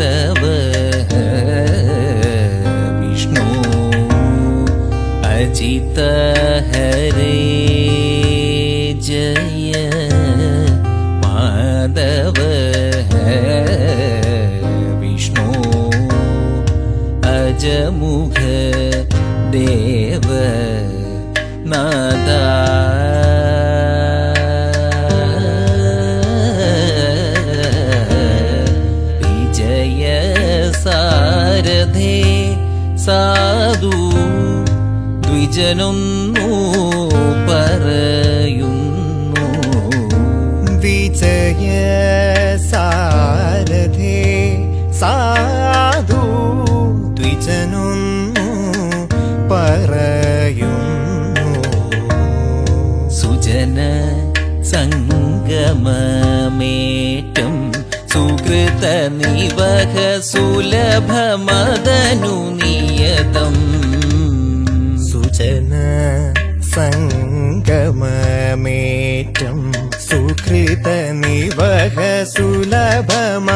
धव ह विष्णु अजित हरे जय माधव है विष्णु अजमुख देव नादा സാരഥേ സാധു ദ്വിജനൊന്നു പറയുന്നു. വിജയ സാരഥേ സാധു ദ്വിജനൊന്നു പറയുന്നു. സുജന സംഗമമേറ്റം സുകൃത നിവഹ സുലഭമദനു നിയതം. സുജന സംഗമമേറ്റം. സുഹൃത നിവഹ സുലഭമതനു